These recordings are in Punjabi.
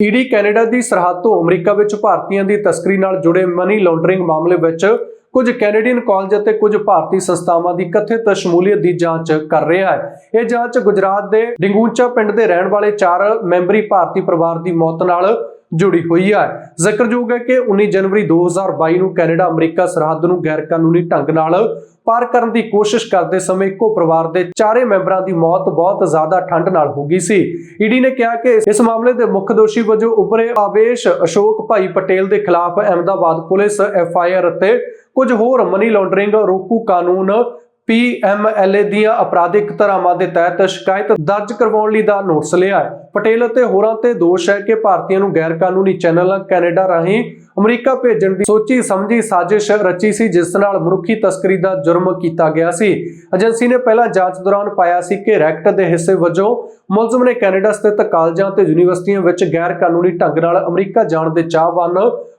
ਈਡੀ ਕੈਨੇਡਾ ਦੀ ਸਰਹੱਦ ਤੋਂ ਅਮਰੀਕਾ ਵਿੱਚ ਭਾਰਤੀਆਂ ਦੀ ਤਸਕਰੀ ਨਾਲ ਜੁੜੇ ਮਨੀ ਲਾਂਡਰਿੰਗ ਮਾਮਲੇ ਵਿੱਚ ਕੁਝ ਕੈਨੇਡੀਅਨ ਕਾਲਜ ਅਤੇ ਕੁਝ ਭਾਰਤੀ ਸੰਸਥਾਵਾਂ ਦੀ ਕਥਿਤ ਸ਼ਮੂਲੀਅਤ ਦੀ ਜਾਂਚ ਕਰ ਰਿਹਾ ਹੈ। ਇਹ ਜਾਂਚ ਗੁਜਰਾਤ ਦੇ ਡਿੰਗੂਚਾ ਪਿੰਡ ਦੇ ਰਹਿਣ ਵਾਲੇ 4 ਮੈਂਬਰੀ ਭਾਰਤੀ ਪਰਿਵਾਰ ਦੀ ਮੌਤ ਨਾਲ ਜੁੜੀ ਹੋਈ ਹੈ। ਜ਼ਿਕਰਯੋਗ ਹੈ ਕਿ 19 ਜਨਵਰੀ 2022 ਨੂੰ ਕੈਨੇਡਾ ਅਮਰੀਕਾ ਸਰਹੱਦ ਨੂੰ ਗੈਰਕਾਨੂੰਨੀ ਢੰਗ ਨਾਲ ਪਾਰ ਕਰਨ ਦੀ ਕੋਸ਼ਿਸ਼ ਕਰਦੇ ਸਮੇਂ ਇੱਕੋ ਪਰਿਵਾਰ ਦੇ ਚਾਰੇ ਮੈਂਬਰਾਂ ਦੀ ਮੌਤ ਬਹੁਤ ਜ਼ਿਆਦਾ ਠੰਡ ਨਾਲ ਹੋ ਗਈ ਸੀ। ਈਡੀ ਨੇ ਕਿਹਾ ਕਿ ਇਸ ਮਾਮਲੇ ਦੇ ਮੁੱਖ ਦੋਸ਼ੀ ਵਜੋਂ ਉਭਰੇ ਆਵੇਸ਼ ਅਸ਼ੋਕ ਭਾਈ ਪਟੇਲ ਦੇ ਖਿਲਾਫ Ahmedabad police F I R ਅਤੇ ਕੁਝ ਹੋਰ ਮਨੀ ਲਾਂਡਰਿੰਗ, ਰੋਕੂ ਕਾਨੂੰਨ ਪੀਐਮਐਲਏ ਦੀਆਂ ਅਪਰਾਧਿਕ ਧਾਰਾਵਾਂ ਦੇ ਤਹਿਤ ਸ਼ਿਕਾਇਤ ਦਰਜ ਕਰਵਾਉਣ ਲਈ ਦਾ ਨੋਟਿਸ ਲਿਆ ਹੈ। ਪਟੇਲ ਅਤੇ ਹੋਰਾਂ ਤੇ ਦੋਸ਼ ਹੈ ਕਿ ਭਾਰਤੀਆਂ ਨੂੰ ਗੈਰ ਕਾਨੂੰਨੀ ਚੈਨਲ ਕੈਨੇਡਾ ਰਾਹੀਂ ਅਮਰੀਕਾ ਭੇਜਣ ਦੀ ਸੋਚੀ ਸਮਝੀ ਸਾਜ਼ਿਸ਼ ਰਚੀ ਸੀ, ਜਿਸ ਨਾਲ ਮਨੁੱਖੀ ਤਸਕਰੀ ਦਾ ਜੁਰਮ ਕੀਤਾ ਗਿਆ ਸੀ। ਏਜੰਸੀ ਨੇ ਪਹਿਲਾਂ ਜਾਂਚ ਦੌਰਾਨ ਪਾਇਆ ਸੀ ਕਿ ਰੈਕਟ ਦੇ ਹਿੱਸੇ ਵਜੋਂ ਮੁਲਜ਼ਮ ਨੇ ਕੈਨੇਡਾ ਸਥਿਤ ਕਾਲਜਾਂ ਤੇ ਯੂਨੀਵਰਸਿਟੀਆਂ ਵਿੱਚ ਗੈਰ ਕਾਨੂੰਨੀ ਢੰਗ ਨਾਲ ਅਮਰੀਕਾ ਜਾਣ ਦੇ ਚਾਹਵਾਨ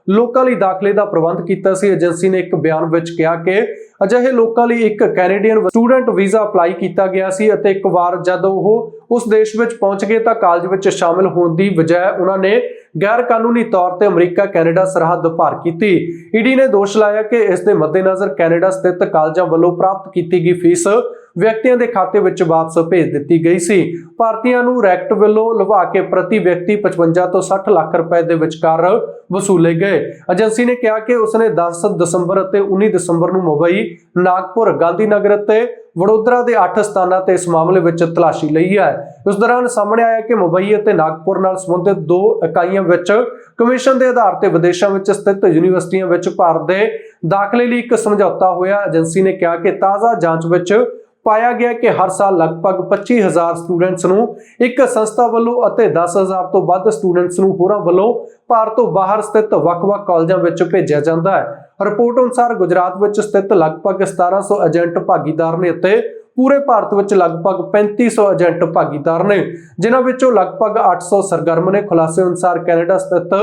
ਲੋਕਾਂ ਲਈ ਦਾਖਲੇ ਦਾ ਪ੍ਰਬੰਧ ਕੀਤਾ ਸੀ। ਏਜੰਸੀ ਨੇ ਇੱਕ ਬਿਆਨ ਵਿੱਚ ਕਿਹਾ ਕਿ ਅਜਿਹੇ ਲੋਕਾਂ ਲਈ ਇੱਕ ਕੈਨੇਡੀਅਨ ਸਟੂਡੈਂਟ ਵੀਜ਼ਾ ਅਪਲਾਈ ਕੀਤਾ ਗਿਆ ਸੀ ਅਤੇ ਇੱਕ ਵਾਰ ਜਦ ਉਹ ਉਸ ਦੇਸ਼ ਵਿੱਚ ਪਹੁੰਚ ਗਏ ਤਾਂ ਕਾਲਜ ਵਿੱਚ ਸ਼ਾਮਿਲ ਹੋਣ ਦੀ ਬਜਾਏ ਉਹਨਾਂ ਨੇ ਗੈਰ ਕਾਨੂੰਨੀ ਤੌਰ ਤੇ ਅਮਰੀਕਾ, ਕੈਨੇਡਾ ਸਰਹੱਦ ਪਾਰ ਕੀਤੀ। ਈਡੀ ਨੇ ਦੋਸ਼ ਲਾਇਆ ਕਿ ਇਸ ਦੇ ਮੱਦੇਨਜ਼ਰ ਕੈਨੇਡਾ ਸਥਿਤ ਕਾਲਜਾਂ ਵੱਲੋਂ ਪ੍ਰਾਪਤ ਕੀਤੀ ਗਈ ਫੀਸ ਵਿਅਕਤੀਆਂ ਦੇ ਖਾਤੇ ਵਿੱਚ ਵਾਪਸ ਭੇਜ ਦਿੱਤੀ ਗਈ ਸੀ। ਭਾਰਤੀਆਂ ਨੂੰ ਰੈਕਟ ਵੱਲੋਂ ਲਵਾ ਕੇ ਪ੍ਰਤੀ ਵਿਅਕਤੀ 55 ਤੋਂ 60 ਲੱਖ ਰੁਪਏ ਦੇ ਵਿਚਕਾਰ ਵਸੂਲੇ ਗਏ। ਏਜੰਸੀ ਨੇ ਕਿਹਾ ਕਿ ਉਸਨੇ 10 ਦਸੰਬਰ ਅਤੇ 19 ਦਸੰਬਰ ਨੂੰ ਮੁੰਬਈ, ਨਾਗਪੁਰ, ਗਾਂਧੀਨਗਰ ਅਤੇ ਵਡੋਦਰਾ ਦੇ 8 ਸਥਾਨਾਂ ਤੇ ਇਸ ਮਾਮਲੇ ਵਿੱਚ ਤਲਾਸ਼ੀ ਲਈ ਹੈ। ਉਸ ਦੌਰਾਨ ਸਾਹਮਣੇ ਆਇਆ ਕਿ ਮੁੰਬਈ ਅਤੇ ਨਾਗਪੁਰ ਨਾਲ ਸੰਬੰਧਿਤ ਦੋ ਇਕਾਈਆਂ ਵਿੱਚ ਕਮਿਸ਼ਨ ਦੇ ਆਧਾਰ ਤੇ ਵਿਦੇਸ਼ਾਂ ਵਿੱਚ ਸਥਿਤ ਯੂਨੀਵਰਸਿਟੀਆਂ ਵਿੱਚ ਭਾਰਤ ਦੇ ਦਾਖਲੇ ਲਈ ਇੱਕ ਸਮਝੌਤਾ ਹੋਇਆ। ਏਜੰਸੀ ਨੇ ਕਿਹਾ ਕਿ ਤਾਜ਼ਾ ਜਾਂਚ ਵਿੱਚ ਪਾਇਆ ਗਿਆ ਕਿ ਹਰ ਸਾਲ ਲਗਭਗ 25000 ਸਟੂਡੈਂਟਸ ਨੂੰ ਇੱਕ ਸੰਸਥਾ ਵੱਲੋਂ ਅਤੇ 10000 ਤੋਂ ਵੱਧ ਸਟੂਡੈਂਟਸ ਨੂੰ ਹੋਰਾਂ ਵੱਲੋਂ ਭਾਰਤ ਤੋਂ ਬਾਹਰ ਸਥਿਤ ਵੱਖ-ਵੱਖ ਕਾਲਜਾਂ ਵਿੱਚ ਭੇਜਿਆ ਜਾਂਦਾ ਹੈ। ਰਿਪੋਰਟ ਅਨੁਸਾਰ ਗੁਜਰਾਤ ਵਿੱਚ ਸਥਿਤ ਲਗਭਗ 1700 ਏਜੰਟ ਭਾਗੀਦਾਰ ਨੇ ਅਤੇ ਪੂਰੇ ਭਾਰਤ ਵਿੱਚ ਲਗਭਗ 3500 ਏਜੰਟ ਭਾਗੀਦਾਰ ਨੇ, ਜਿਨ੍ਹਾਂ ਵਿੱਚੋਂ ਲਗਭਗ 800 ਸਰਗਰਮ ਨੇ। ਖੁਲਾਸੇ ਅਨੁਸਾਰ ਕੈਨੇਡਾ ਸਥਿਤ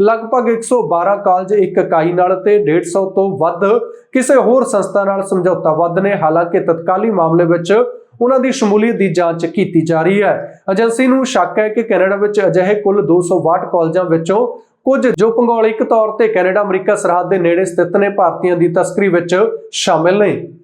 ਲਗਭਗ 112 ਕਾਲਜ ਇੱਕ ਇਕਾਈ ਨਾਲ ਤੇ 150 ਤੋਂ ਵੱਧ ਕਿਸੇ ਹੋਰ ਸੰਸਥਾ ਨਾਲ ਸਮਝੌਤਾਬੱਧ ਨੇ। ਹਾਲਾਂਕਿ ਤਤਕਾਲੀ ਮਾਮਲੇ ਵਿੱਚ ਉਹਨਾਂ ਦੀ ਸ਼ਮੂਲੀਅਤ ਦੀ ਜਾਂਚ ਕੀਤੀ ਜਾ ਰਹੀ ਹੈ। ਏਜੰਸੀ ਨੂੰ ਸ਼ੱਕ ਹੈ ਕਿ ਕੈਨੇਡਾ ਵਿੱਚ ਅਜਿਹੇ ਕੁੱਲ 262 ਕਾਲਜਾਂ ਵਿੱਚੋਂ ਕੁਝ ਜੋ ਭੂਗੋਲਿਕ ਤੌਰ ਤੇ ਕੈਨੇਡਾ ਅਮਰੀਕਾ ਸਰਹੱਦ ਦੇ ਨੇੜੇ ਸਥਿਤ ਨੇ, ਭਾਰਤੀਆਂ ਦੀ ਤਸਕਰੀ ਵਿੱਚ ਸ਼ਾਮਿਲ ਨੇ।